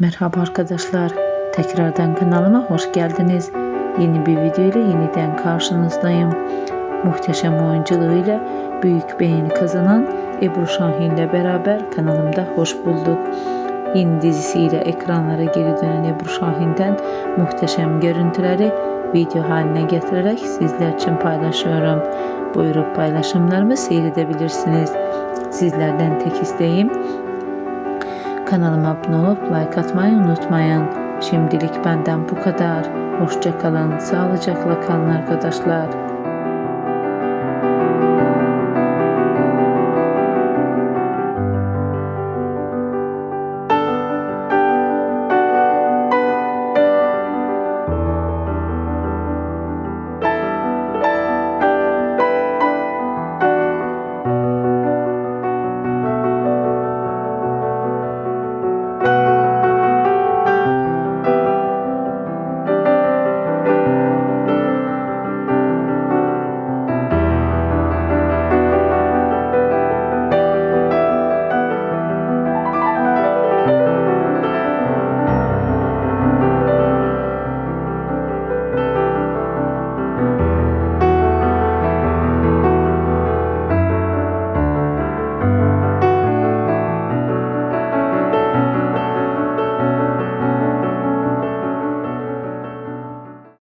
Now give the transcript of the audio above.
Merhaba arkadaşlar. Tekrardan kanalıma hoş geldiniz. Yeni bir video ile yeniden karşınızdayım. Muhteşem oyunculuğuyla büyük beğeni kazanan Ebru Şahin ile beraber kanalımda hoş bulduk. Yeni dizisiyle ekranlara geri dönen Ebru Şahin'den muhteşem görüntüleri video haline getirerek sizler için paylaşıyorum. Buyurup paylaşımlarımı seyredebilirsiniz. Sizlerden tek isteğim Kanalıma abone olup like atmayı unutmayın. Şimdilik benden bu kadar. Hoşça kalın, sağlıcakla kalın arkadaşlar.